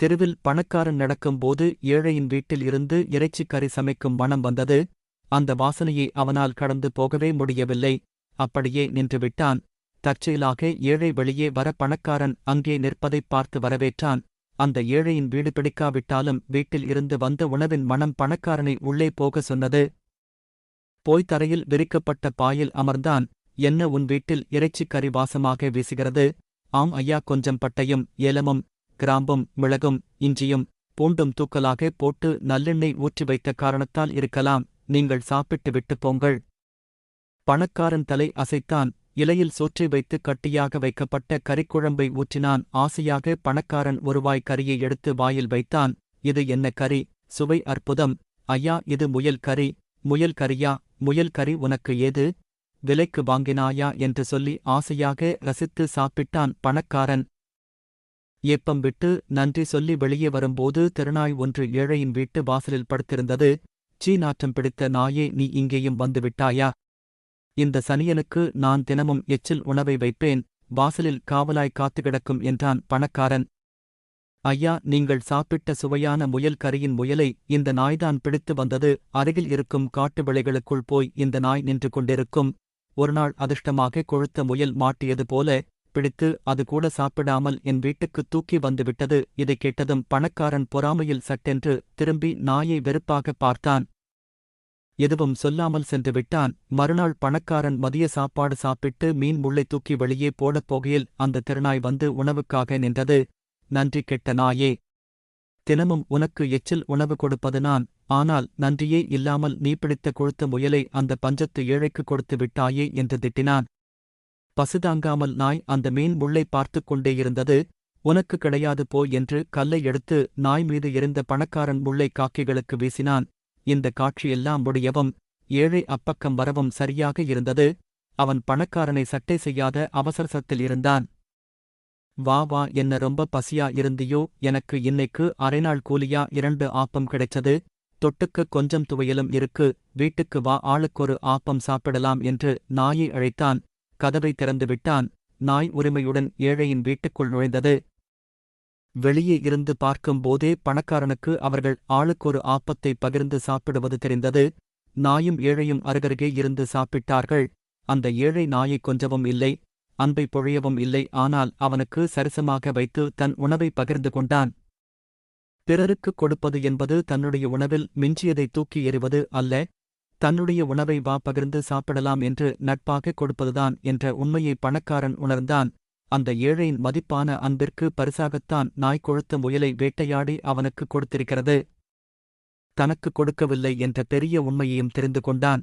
தெருவில் பணக்காரன் நடக்கும்போது ஏழையின் வீட்டில் இருந்து இறைச்சிக் கறி சமைக்கும் மனம் வந்தது. அந்த வாசனையை அவனால் கடந்து போகவே முடியவில்லை. அப்படியே நின்றுவிட்டான். தற்செயலாக ஏழை வெளியே வர பணக்காரன் அங்கே நிற்பதைப் பார்த்து வரவேற்றான். அந்த ஏழையின் வீடு பிடிக்காவிட்டாலும் வீட்டில் இருந்து வந்த உணவின் மனம் பணக்காரனை உள்ளே போக சொன்னது. போய் தரையில் விரிக்கப்பட்ட பாயில் அமர்ந்தான். என்ன உன் வீட்டில் இறைச்சிக் கறி வாசமாக வீசுகிறது? ஆம் ஐயா கொஞ்சம் பட்டையும் ஏலமும் கிராம்பும் மிளகும் இஞ்சியும் பூண்டும் தூக்கலாக போட்டு நல்லெண்ணெய் ஊற்றி வைத்த காரணத்தால் இருக்கலாம். நீங்கள் சாப்பிட்டு விட்டு போங்கள். பணக்காரன் தலை அசைத்தான். இலையில் சோற்றை வைத்து கட்டியாக வைக்கப்பட்ட கறிக்குழம்பை ஊற்றினான். ஆசையாக பணக்காரன் ஒருவாய் கறியை எடுத்து வாயில் வைத்தான். இது என்ன கறி? சுவை அற்புதம். ஐயா இது முயல் கறி. முயல் கறியா? முயல் கறி உனக்கு ஏது? விலைக்கு வாங்கினாயா? என்று சொல்லி ஆசையாக ரசித்து சாப்பிட்டான் பணக்காரன். ஏப்பம் விட்டு நன்றி சொல்லி வெளியே வரும்போது திருநாய் ஒன்று ஏழையின் வீட்டு வாசலில் படுத்திருந்தது. சீ நாற்றம் பிடித்த நாயே நீ இங்கேயும் வந்துவிட்டாயா இந்த சனியனுக்கு நான் தினமும் எச்சில் உணவை வைப்பேன் வாசலில் காவலாய் காத்து கிடக்கும் என்றான் பணக்காரன். ஐயா நீங்கள் சாப்பிட்ட சுவையான முயல் கரியின் முயலை இந்த நாய்தான் பிடித்து வந்தது அருகில் இருக்கும் காட்டு விளைகளுக்குள் போய் இந்த நாய் நின்று கொண்டிருக்கும். ஒருநாள் அதிர்ஷ்டமாக கொழுத்த முயல் மாட்டியது போல பிடித்து அது கூட சாப்பிடாமல் என் வீட்டுக்கு தூக்கி வந்துவிட்டது. இதைக் கேட்டதும் பணக்காரன் பொறாமையில் சட்டென்று திரும்பி நாயை வெறுப்பாக பார்த்தான். எதுவும் சொல்லாமல் சென்று விட்டான். மறுநாள் பணக்காரன் மதிய சாப்பாடு சாப்பிட்டு மீன் முள்ளை தூக்கி வெளியே போடப் போகையில் அந்த திருநாய் வந்து உணவுக்காக நின்றது. நன்றி கெட்ட நாயே. தினமும் உனக்கு எச்சில் உணவு கொடுப்பது நான். ஆனால் நன்றியே இல்லாமல் நீ பிடித்த கொழுத்த முயலை அந்த பஞ்சத்து ஏழைக்கு கொடுத்து விட்டாயே என்று திட்டினான். பசுதாங்காமல் நாய் அந்த மீன் முள்ளை பார்த்துக் கொண்டே இருந்தது. உனக்கு கிடையாது போ என்று கல்லை எடுத்து நாய் மீது எரிந்த பணக்காரன் முள்ளை காக்கிகளுக்கு வீசினான். இந்த காட்சியெல்லாம் முடியவும் ஏழை அப்பக்கம் வரவும் சரியாக இருந்தது. அவன் பணக்காரனை சட்டை செய்யாத அவசரசத்தில் இருந்தான். வா வா என்ன ரொம்ப பசியா இருந்தியோ எனக்கு இன்னைக்கு அரைநாள் கூலியா இரண்டு ஆப்பம் கிடைச்சது. தொட்டுக்கு கொஞ்சம் துவையலும் இருக்கு. வீட்டுக்கு வா ஆளுக்கொரு ஆப்பம் சாப்பிடலாம் என்று நாயை அழைத்தான். கதவை திறந்துவிட்டான். நாய் உரிமையுடன் ஏழையின் வீட்டுக்குள் நுழைந்தது. வெளியே இருந்து பார்க்கும்போதே பணக்காரனுக்கு அவர்கள் ஆளுக்கொரு ஆப்பத்தை பகிர்ந்து சாப்பிடுவது தெரிந்தது. நாயும் ஏழையும் அருகருகே இருந்து சாப்பிட்டார்கள். அந்த ஏழை நாயை கொஞ்சவும் இல்லை அன்பை பொழியவும் இல்லை. ஆனால் அவனுக்கு சரிசமாக வைத்து தன் உணவை பகிர்ந்து கொண்டான். பிறருக்கு கொடுப்பது என்பது தன்னுடைய உணவில் மிஞ்சியதை தூக்கி எறிவது அல்ல தன்னுடைய உணவை வா பகிர்ந்து சாப்பிடலாம் என்று நட்பாக கொடுப்பதுதான் என்ற உண்மையை பணக்காரன் உணர்ந்தான். அந்த ஏழையின் மதிப்பான அன்பிற்கு பரிசாகத்தான் நாய் கொழுத்த முயலை வேட்டையாடி அவனுக்கு கொடுத்திருக்கிறது. தனக்கு கொடுக்கவில்லை என்ற பெரிய உண்மையையும் தெரிந்து கொண்டான்.